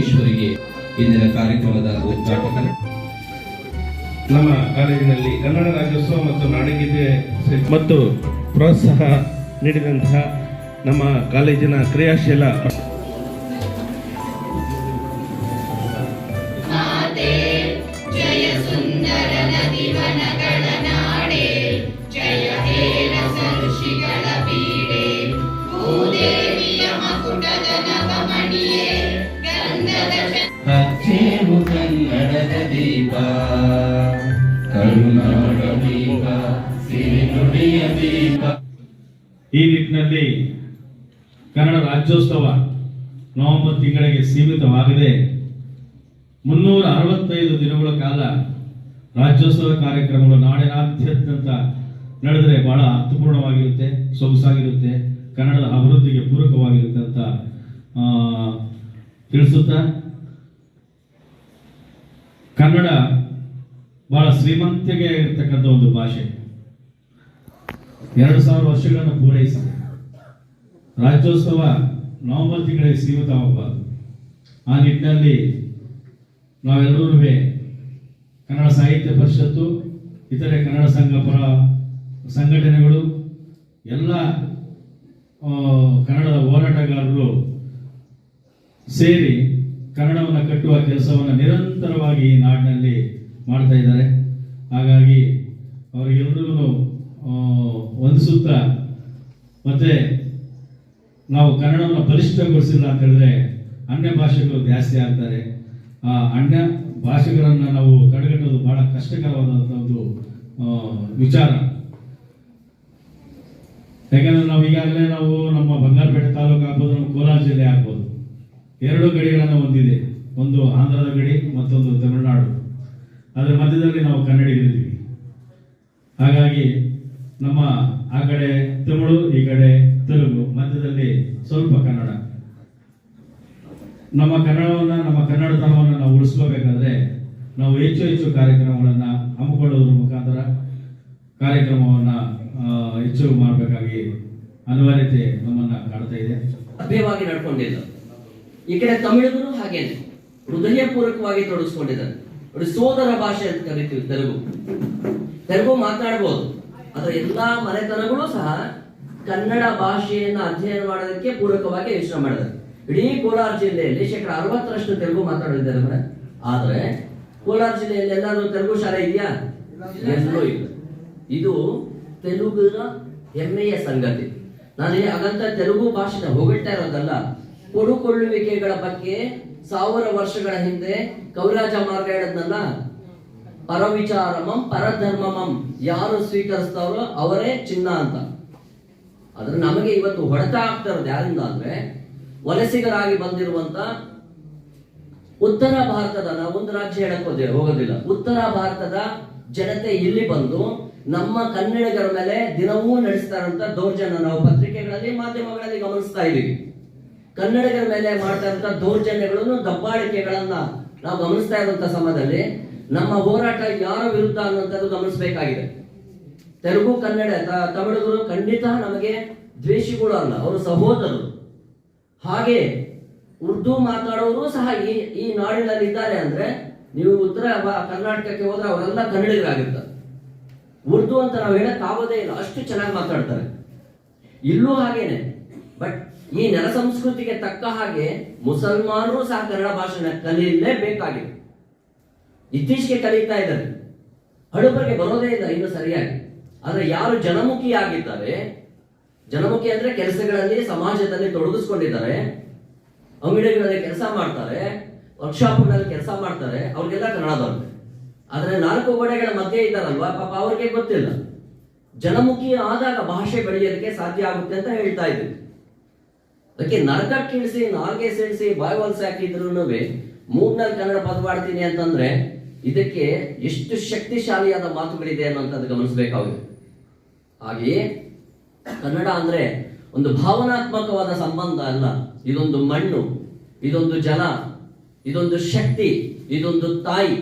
ಮಹೇಶ್ವರಿಗೆ ಇಂದಿನ ಕಾರ್ಯಕ್ರಮದ ಉದ್ಘಾಟಕರು ನಮ್ಮ ಕಾಲೇಜಿನಲ್ಲಿ ಕನ್ನಡ ರಾಜ್ಯೋತ್ಸವ ಮತ್ತು ನಾಡಗೀತೆ ಮತ್ತು ಪ್ರೋತ್ಸಾಹ ನೀಡಿದಂತಹ ನಮ್ಮ ಕಾಲೇಜಿನ ಕ್ರಿಯಾಶೀಲ ರಾಜ್ಯೋತ್ಸವ ನವೆಂಬರ್ ತಿಂಗಳಿಗೆ ಸೀಮಿತವಾಗದೆ ಮುನ್ನೂರ ಅರವತ್ತೈದು ದಿನಗಳ ಕಾಲ ರಾಜ್ಯೋತ್ಸವ ಕಾರ್ಯಕ್ರಮಗಳು ನಾಡಿನಾದ್ಯಂತ ನಡೆದರೆ ಬಹಳ ಅರ್ಥಪೂರ್ಣವಾಗಿರುತ್ತೆ, ಸೊಗಸಾಗಿರುತ್ತೆ, ಕನ್ನಡದ ಅಭಿವೃದ್ಧಿಗೆ ಪೂರಕವಾಗಿರುತ್ತೆ ಅಂತ ತಿಳಿಸುತ್ತಾ ಕನ್ನಡ ಬಹಳ ಶ್ರೀಮಂತಿಗೆ ಇರತಕ್ಕಂಥ ಒಂದು ಭಾಷೆ. ಎರಡು ಸಾವಿರ ವರ್ಷಗಳನ್ನು ಪೂರೈಸಿದೆ. ರಾಜ್ಯೋತ್ಸವ ನವೆಂಬರ್ ತಿಂಗಳಿಗೆ ಸೀಮಿತವಾಗಬಾರದು ಆ ನಿಟ್ಟಿನಲ್ಲಿ ನಾವೆಲ್ಲರೂ ಕನ್ನಡ ಸಾಹಿತ್ಯ ಪರಿಷತ್ತು, ಇತರೆ ಕನ್ನಡ ಸಂಘ ಪರ ಸಂಘಟನೆಗಳು, ಎಲ್ಲ ಕನ್ನಡದ ಹೋರಾಟಗಾರರು ಸೇರಿ ಕನ್ನಡವನ್ನು ಕಟ್ಟುವ ಕೆಲಸವನ್ನು ನಿರಂತರವಾಗಿ ಈ ನಾಡಿನಲ್ಲಿ ಮಾಡ್ತಾ ಇದ್ದಾರೆ. ಹಾಗಾಗಿ ಅವರಿಗೆಲ್ಲರೂ ವಂದಿಸುತ್ತಾ ಮತ್ತೆ ನಾವು ಕನ್ನಡವನ್ನು ಬಲಿಷ್ಠಗೊಳಿಸಿಲ್ಲ ಅಂತ ಹೇಳಿದ್ರೆ ಅನ್ಯ ಭಾಷೆಗಳು ಜಾಸ್ತಿ ಆಗ್ತಾರೆ. ಆ ಅನ್ಯ ಭಾಷೆಗಳನ್ನು ನಾವು ತಡೆಗಟ್ಟೋದು ಬಹಳ ಕಷ್ಟಕರವಾದಂಥ ಒಂದು ವಿಚಾರ. ಯಾಕಂದ್ರೆ ನಾವು ಈಗಾಗಲೇ ನಾವು ನಮ್ಮ ಬಂಗಾರಪೇಟೆ ತಾಲೂಕು ಆಗ್ಬೋದು, ನಮ್ಮ ಕೋಲಾರ ಜಿಲ್ಲೆ ಆಗ್ಬೋದು. ಎರಡು ಗಡಿಗಳನ್ನು ಹೊಂದಿದೆ. ಒಂದು ಆಂಧ್ರದ ಗಡಿ, ಮತ್ತೊಂದು ತಮಿಳುನಾಡು. ಅದರ ಮಧ್ಯದಲ್ಲಿ ನಾವು ಕನ್ನಡಿಗರಿದ್ದೀವಿ. ಹಾಗಾಗಿ ನಮ್ಮ ಆ ಕಡೆ ತಮಿಳು, ಈ ಕಡೆ ತೆಲುಗು ಮಧ್ಯದಲ್ಲಿ ಸ್ವಲ್ಪ ಕನ್ನಡ. ನಮ್ಮ ಕನ್ನಡವನ್ನ, ನಮ್ಮ ಕನ್ನಡತನವನ್ನು ನಾವು ಉಳಿಸ್ಕೋಬೇಕಾದ್ರೆ ನಾವು ಹೆಚ್ಚು ಹೆಚ್ಚು ಕಾರ್ಯಕ್ರಮಗಳನ್ನು ಹಮ್ಮಿಕೊಳ್ಳೋದ್ರ ಮುಖಾಂತರ ಕಾರ್ಯಕ್ರಮವನ್ನ ಹೆಚ್ಚು ಮಾಡಬೇಕಾಗಿ ಅನಿವಾರ್ಯತೆ ನಮ್ಮನ್ನ ಕಾಡ್ತಾ ಇದೆ. ಅಭ್ಯವಾಗಿ ನಡ್ಕೊಂಡಿಲ್ಲ ಈ ಕಡೆ ತಮಿಳಿಗರು ಹಾಗೇನೆ. ಹೃದಯಪೂರ್ವಕವಾಗಿ ತೊಡಗಿಸ್ಕೊಂಡಿದ್ದಾರೆ. ಅವರು ಸೋದರ ಭಾಷೆ ಅಂತ ಕರಿತೀವಿ ತೆಲುಗು. ತೆಲುಗು ಮಾತನಾಡಬಹುದು ಅದರ ಎಲ್ಲಾ ಮನೆತನಗಳು ಸಹ ಕನ್ನಡ ಭಾಷೆಯನ್ನು ಅಧ್ಯಯನ ಮಾಡೋದಕ್ಕೆ ಪೂರಕವಾಗಿ ಯೋಚನೆ ಮಾಡಿದ್ದಾರೆ. ಇಡೀ ಕೋಲಾರ ಜಿಲ್ಲೆಯಲ್ಲಿ ಶೇಕಡ ಅರವತ್ತರಷ್ಟು ತೆಲುಗು ಮಾತಾಡಿದ್ದಾರೆ ಮೇಡಮ್. ಆದರೆ ಕೋಲಾರ ಜಿಲ್ಲೆಯಲ್ಲಿ ಎಲ್ಲಾದ್ರೂ ತೆಲುಗು ಶಾಲೆ ಇದೆಯಾ? ಎಲ್ಲೂ ಇಲ್ಲ. ಇದು ತೆಲುಗಿನ ಹೆಮ್ಮೆಯ ಸಂಗತಿ. ನಾನು ಹಾಗಂತ ತೆಲುಗು ಭಾಷೆನ ಹೊಗಳ್ತಾ ಇರೋದಲ್ಲ ಕೊಡುಕೊಳ್ಳುವಿಕೆಗಳ ಬಗ್ಗೆ ಸಾವಿರ ವರ್ಷಗಳ ಹಿಂದೆ ಕವಿರಾಜ ಮಾರ್ಗ ಹೇಳದ್ನಲ್ಲ? ಪರವಿಚಾರಮಂ ಪರಧರ್ಮಮಂ. ಯಾರು ಸ್ವೀಕರಿಸ್ತಾರೋ ಅವರೇ ಚಿನ್ನ ಅಂತ. ಆದ್ರೆ ನಮಗೆ ಇವತ್ತು ಹೊಡೆತ ಆಗ್ತಾ ಇರೋದು ಯಾರಿಂದ ಅಂದ್ರೆ ವಲಸಿಗರಾಗಿ ಬಂದಿರುವಂತ ಉತ್ತರ ಭಾರತದ ನಾವು ಒಂದು ರಾಜ್ಯ ಹೇಳಕ್ ಹೋದೆ ಹೋಗೋದಿಲ್ಲ. ಉತ್ತರ ಭಾರತದ ಜನತೆ ಇಲ್ಲಿ ಬಂದು ನಮ್ಮ ಕನ್ನಡಿಗರ ಮೇಲೆ ದಿನವೂ ನಡೆಸ್ತಾ ದೌರ್ಜನ್ಯ ನಾವು ಪತ್ರಿಕೆಗಳಲ್ಲಿ, ಮಾಧ್ಯಮಗಳಲ್ಲಿ ಗಮನಿಸ್ತಾ ಇದ್ದೀವಿ. ಕನ್ನಡಿಗರ ಮೇಲೆ ಮಾಡ್ತಾ ದೌರ್ಜನ್ಯಗಳನ್ನು, ದಬ್ಬಾಳಿಕೆಗಳನ್ನ ನಾವು ಗಮನಿಸ್ತಾ ಇರುವಂತ ಸಮಯದಲ್ಲಿ ನಮ್ಮ ಹೋರಾಟ ಯಾರ ವಿರುದ್ಧ ಅನ್ನುವಂಥದ್ದು ಗಮನಿಸಬೇಕಾಗಿದೆ. ತೆಲುಗು ಕನ್ನಡ ತಮಿಳುಗರು ಖಂಡಿತ ನಮಗೆ ದ್ವೇಷಿಗಳು ಅಲ್ಲ, ಅವರು ಸಹೋದರರು. ಹಾಗೆ ಉರ್ದು ಮಾತಾಡೋರು ಸಹ ಈ ಈ ನಾಡಿನಲ್ಲಿ ಇದ್ದಾರೆ ಅಂದ್ರೆ ನೀವು ಉತ್ತರ ಕರ್ನಾಟಕಕ್ಕೆ ಹೋದ್ರೆ ಅವರೆಲ್ಲ ಕನ್ನಡಿಗರಾಗಿರ್ತಾರೆ. ಉರ್ದು ಅಂತ ನಾವು ಹೇಳಕ್ ಆಗೋದೇ ಇಲ್ಲ, ಅಷ್ಟು ಚೆನ್ನಾಗಿ ಮಾತಾಡ್ತಾರೆ. ಇಲ್ಲೂ ಹಾಗೇನೆ, ಬಟ್ ಈ ನೆಲ ಸಂಸ್ಕೃತಿಗೆ ತಕ್ಕ ಹಾಗೆ ಮುಸಲ್ಮಾನರು ಸಹ ಕನ್ನಡ ಭಾಷೆನ ಕಲಿಯಲೇಬೇಕಾಗಿದೆ ಇತ್ತೀಚೆಗೆ ಕಲಿತಾ ಇದ್ದಾರೆ. ಹಡುಬರಿಗೆ ಬರೋದೇ ಇಲ್ಲ, ಇನ್ನು ಸರಿಯಾಗಿ. ಆದ್ರೆ ಯಾರು ಜನಮುಖಿ ಆಗಿದ್ದಾರೆ ಜನಮುಖಿ ಅಂದ್ರೆ ಕೆಲಸಗಳಲ್ಲಿ, ಸಮಾಜದಲ್ಲಿ ತೊಡಗಿಸ್ಕೊಂಡಿದ್ದಾರೆ, ಅಂಗಡಿಗಳಲ್ಲಿ ಕೆಲಸ ಮಾಡ್ತಾರೆ, ವರ್ಕ್ಶಾಪ್ಗಳಲ್ಲಿ ಕೆಲಸ ಮಾಡ್ತಾರೆ, ಅವ್ರಿಗೆಲ್ಲ ಕನ್ನಡ ಬರುತ್ತೆ ಆದ್ರೆ ನಾಲ್ಕು ಗೋಡೆಗಳ ಮಧ್ಯೆ ಇದ್ದಾರಲ್ವಾ? ಪಾಪ ಅವ್ರಿಗೆ ಗೊತ್ತಿಲ್ಲ. ಜನಮುಖಿ ಆದಾಗ ಭಾಷೆ ಬೆಳೆಯೋದಕ್ಕೆ ಸಾಧ್ಯ ಆಗುತ್ತೆ ಅಂತ ಹೇಳ್ತಾ ಇದ್ದೀವಿ. ಅದಕ್ಕೆ ನರಕ ಕೀಳಿಸಿ, ನಾಲ್ಗೆ ಸೇರಿಸಿ, ಬಾಯಿ ಹೊಲ್ಸಿ ಹಾಕಿದ್ರು ಮೂರ್ನಲ್ಲಿ ಕನ್ನಡ ಪದವಾಡ್ತೀನಿ ಅಂತಂದ್ರೆ ಇದಕ್ಕೆ ಎಷ್ಟು ಶಕ್ತಿಶಾಲಿಯಾದ ಮಾತುಗಳಿದೆ ಅನ್ನುವಂಥದ್ದು ಗಮನಿಸಬೇಕಾಗಿದೆ ಹಾಗೆಯೇ ಕನ್ನಡ ಅಂದ್ರೆ ಒಂದು ಭಾವನಾತ್ಮಕವಾದ ಸಂಬಂಧ ಅಲ್ಲ. ಇದೊಂದು ಮಣ್ಣು, ಇದೊಂದು ಜಲ, ಇದೊಂದು ಶಕ್ತಿ, ಇದೊಂದು ತಾಯಿ.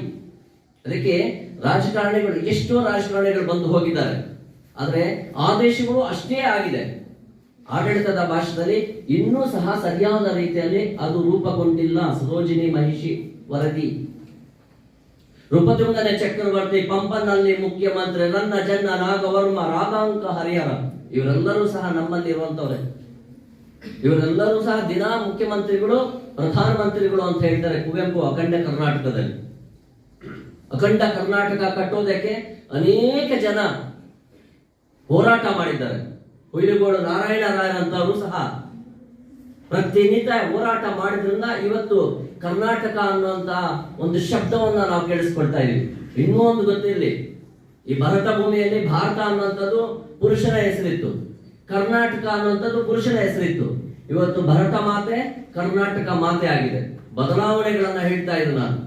ಅದಕ್ಕೆ ರಾಜಕಾರಣಿಗಳು, ಎಷ್ಟೋ ರಾಜಕಾರಣಿಗಳು ಬಂದು ಹೋಗಿದ್ದಾರೆ. ಆದರೆ ಆದೇಶಗಳು ಅಷ್ಟೇ ಆಗಿದೆ. ಆಡಳಿತದ ಭಾಷೆಯಲ್ಲಿ ಇನ್ನೂ ಸಹ ಸರಿಯಾದ ರೀತಿಯಲ್ಲಿ ಅದು ರೂಪುಗೊಂಡಿಲ್ಲ. ಸರೋಜಿನಿ ಮಹಿಷಿ ವರದಿ. ನೃಪತುಂಗನ ಚಕ್ರವರ್ತಿ ಪಂಪನಲ್ಲಿ ಮುಖ್ಯಮಂತ್ರಿ ನನ್ನ ಜನ್ನ ನಾಗವರ್ಮ ರಾಗಾಂಕ ಹರಿಹರ, ಇವರೆಲ್ಲರೂ ಸಹ ನಮ್ಮಲ್ಲಿ ಇರುವಂತವ್ರೆ ಇವರೆಲ್ಲರೂ ಸಹ ದಿನಾ ಮುಖ್ಯಮಂತ್ರಿಗಳು, ಪ್ರಧಾನಮಂತ್ರಿಗಳು ಅಂತ ಹೇಳ್ತಾರೆ ಕುವೆಂಪು ಅಖಂಡ ಕರ್ನಾಟಕದಲ್ಲಿ. ಅಖಂಡ ಕರ್ನಾಟಕ ಕಟ್ಟೋದಕ್ಕೆ ಅನೇಕ ಜನ ಹೋರಾಟ ಮಾಡಿದ್ದಾರೆ. ಹುಯಿಲುಗೋಡು ನಾರಾಯಣ ರಾಯರಂತವರು ಸಹ ಪ್ರತಿನಿತ್ಯ ಹೋರಾಟ ಮಾಡಿದ್ರಿಂದ ಇವತ್ತು ಕರ್ನಾಟಕ ಅನ್ನುವಂತ ಒಂದು ಶಬ್ದವನ್ನ ನಾವು ಕೇಳಿಸ್ಕೊಳ್ತಾ ಇದೀವಿ ಇನ್ನೂ ಒಂದು ಗೊತ್ತಿರಲಿ, ಈ ಭರತ ಭೂಮಿಯಲ್ಲಿ ಭಾರತ ಅನ್ನುವಂಥದ್ದು ಪುರುಷನ ಹೆಸರಿತ್ತು. ಕರ್ನಾಟಕ ಅನ್ನುವಂಥದ್ದು ಪುರುಷನ ಹೆಸರಿತ್ತು. ಇವತ್ತು ಭರತ ಮಾತೆ ಕರ್ನಾಟಕ ಮಾತೆ ಆಗಿದೆ. ಬದಲಾವಣೆಗಳನ್ನ ಹೇಳ್ತಾ ಇದ್ದು ನಾನು.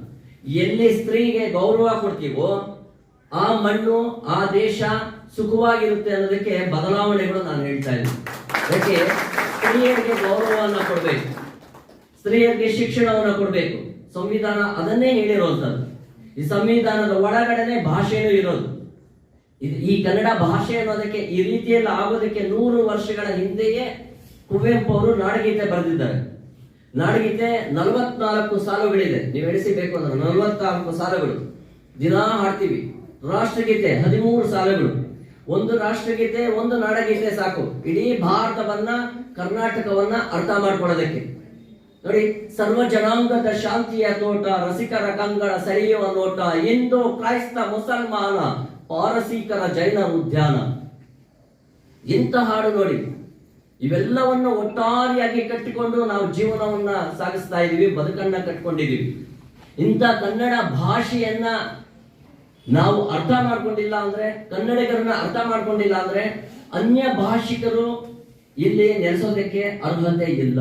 ಎಲ್ಲಿ ಸ್ತ್ರೀಗೆ ಗೌರವ ಕೊಡ್ತೀವೋ ಆ ಮಣ್ಣು, ಆ ದೇಶ ಸುಖವಾಗಿರುತ್ತೆ ಅನ್ನೋದಕ್ಕೆ ಬದಲಾವಣೆಗಳು ನಾನು ಹೇಳ್ತಾ ಇದ್ದೀನಿ. ಯಾಕೆ? ಸ್ತ್ರೀಯರಿಗೆ ಗೌರವವನ್ನು ಕೊಡಬೇಕು. ಸ್ತ್ರೀಯರಿಗೆ ಶಿಕ್ಷಣವನ್ನು ಕೊಡಬೇಕು. ಸಂವಿಧಾನ ಅದನ್ನೇ ಹೇಳಿರುವಂತದ್ದು ಈ ಸಂವಿಧಾನದ ಒಳಗಡೆನೆ ಭಾಷೆಯೂ ಇರೋದು. ಈ ಕನ್ನಡ ಭಾಷೆ ಅನ್ನೋದಕ್ಕೆ ಈ ರೀತಿಯಲ್ಲಿ ಆಗೋದಕ್ಕೆ ನೂರು ವರ್ಷಗಳ ಹಿಂದೆಯೇ ಕುವೆಂಪು ಅವರು ನಾಡಗೀತೆ ಬರೆದಿದ್ದಾರೆ. ನಾಡಗೀತೆ ನಲವತ್ನಾಲ್ಕು ಸಾಲುಗಳಿದೆ. ನೀವು ಎಣಿಸಿಬೇಕು ಅಂದ್ರೆ ನಲವತ್ನಾಲ್ಕು ಸಾಲುಗಳು. ದಿನಾ ಹಾಡ್ತೀವಿ. ರಾಷ್ಟ್ರಗೀತೆ ಹದಿಮೂರು ಸಾಲುಗಳು. ಒಂದು ರಾಷ್ಟ್ರಗೀತೆ, ಒಂದು ನಾಡಗೀತೆ ಸಾಕು. ಇಡೀ ಭಾರತವನ್ನ, ಕರ್ನಾಟಕವನ್ನ ಅರ್ಥ ಮಾಡ್ಕೊಳ್ಳೋದಕ್ಕೆ. ನೋಡಿ ಸರ್ವ ಜನಾಂಗದ ಶಾಂತಿಯ ತೋಟ, ರಸಿಕರ ಕಂಗಳ ಸರಿಯುವ ನೋಟ, ಹಿಂದೂ, ಕ್ರೈಸ್ತ, ಮುಸಲ್ಮಾನ, ಪಾರಸೀಕರ ಜೈನ ಉದ್ಯಾನ. ಇಂಥ ಹಾಡು ನೋಡಿ. ಇವೆಲ್ಲವನ್ನು ಒಟ್ಟಾರೆಯಾಗಿ ಕಟ್ಟಿಕೊಂಡು ನಾವು ಜೀವನವನ್ನ ಸಾಗಿಸ್ತಾ ಇದ್ದೀವಿ ಬದುಕನ್ನ ಕಟ್ಕೊಂಡಿದೀವಿ. ಇಂಥ ಕನ್ನಡ ಭಾಷೆಯನ್ನ ನಾವು ಅರ್ಥ ಮಾಡ್ಕೊಂಡಿಲ್ಲ ಅಂದ್ರೆ, ಕನ್ನಡಿಗರನ್ನ ಅರ್ಥ ಮಾಡ್ಕೊಂಡಿಲ್ಲ ಅಂದ್ರೆ, ಅನ್ಯ ಭಾಷಿಕರು ಇಲ್ಲಿ ನೆಲೆಸೋದಕ್ಕೆ ಅರ್ಹತೆ ಇಲ್ಲ.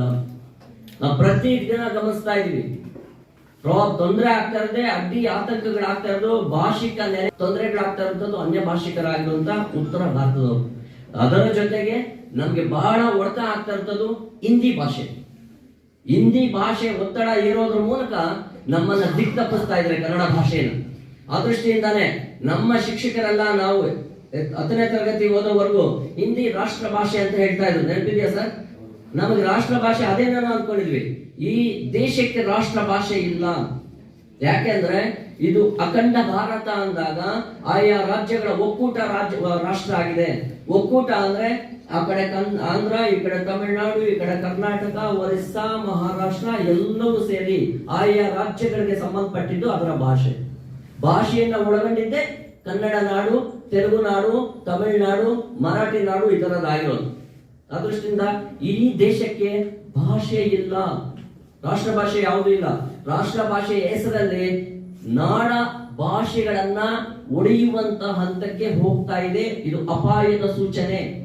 ನಾವು ಪ್ರತಿ ದಿನ ಗಮನಿಸ್ತಾ ಇದೀವಿ. ತೊಂದರೆ ಆಗ್ತಾ ಇರದೆ, ಅಡ್ಡಿ ಆತಂಕಗಳಾಗ್ತಾ ಇರೋದು, ಭಾಷಿಕ ನೆಲೆ, ತೊಂದರೆಗಳಾಗ್ತಾ ಇರೋದು ಅನ್ಯ ಭಾಷಿಕರಾಗಿರುವಂತ ಉತ್ತರ ಭಾರತದವರು. ಅದರ ಜೊತೆಗೆ ನಮ್ಗೆ ಬಹಳ ಹೊಡೆತ ಆಗ್ತಾ ಇರ್ತದ್ದು ಹಿಂದಿ ಭಾಷೆ. ಹಿಂದಿ ಭಾಷೆ ಒತ್ತಡ ಇರೋದ್ರ ಮೂಲಕ ನಮ್ಮನ್ನ ದಿಕ್ ತಪ್ಪಿಸ್ತಾ ಇದ್ರೆ ಕನ್ನಡ ಭಾಷೆಯನ್ನು ಆ ದೃಷ್ಟಿಯಿಂದಾನೆ ನಮ್ಮ ಶಿಕ್ಷಕರೆಲ್ಲ ನಾವು ಹತ್ತನೇ ತರಗತಿ ಓದೋವರೆಗೂ ಹಿಂದಿ ರಾಷ್ಟ್ರ ಭಾಷೆ ಅಂತ ಹೇಳ್ತಾ ಇದ್ರು ನೆನಪಿದೆಯಾ ಸರ್? ನಮಗೆ ರಾಷ್ಟ್ರ ಭಾಷೆ ಅದೇನೇನೋ ಅನ್ಕೊಂಡಿದ್ವಿ? ಈ ದೇಶಕ್ಕೆ ರಾಷ್ಟ್ರ ಭಾಷೆ ಇಲ್ಲ. ಯಾಕೆಂದ್ರೆ ಇದು ಅಖಂಡ ಭಾರತ ಅಂದಾಗ ಆಯಾ ರಾಜ್ಯಗಳ ಒಕ್ಕೂಟ ರಾಜ್ಯ ರಾಷ್ಟ್ರ ಆಗಿದೆ. ಒಕ್ಕೂಟ ಅಂದ್ರೆ ಆ ಕಡೆ ಕನ್ ಆಂಧ್ರ, ಈ ಕಡೆ ತಮಿಳುನಾಡು, ಈ ಕಡೆ ಕರ್ನಾಟಕ, ಒರಿಸ್ಸಾ, ಮಹಾರಾಷ್ಟ್ರ ಎಲ್ಲವೂ ಸೇರಿ ಆಯಾ ರಾಜ್ಯಗಳಿಗೆ ಸಂಬಂಧಪಟ್ಟಿದ್ದು ಅದರ ಭಾಷೆ. ಭಾಷೆಯನ್ನ ಒಳಗೊಂಡಿದ್ದೆ. ಕನ್ನಡ ನಾಡು, ತೆಲುಗು ನಾಡು ತಮಿಳುನಾಡು ಮರಾಠಿ ನಾಡು ಇದರದಾಗಿರೋದು ಥರದ್ದಾಗಿರೋದು ದೃಷ್ಟಿಯಿಂದ ಇಡೀ ದೇಶಕ್ಕೆ ಭಾಷೆ ಇಲ್ಲ. ರಾಷ್ಟ್ರ ಭಾಷೆ ಯಾವುದೂ ಇಲ್ಲ. ರಾಷ್ಟ್ರ ಭಾಷೆಯ ಹೆಸರಲ್ಲಿ ನಾಡ ಭಾಷೆಗಳನ್ನ ಒಡೆಯುವಂತ ಹಂತಕ್ಕೆ ಹೋಗ್ತಾ ಇದೆ. ಇದು ಅಪಾಯದ ಸೂಚನೆ.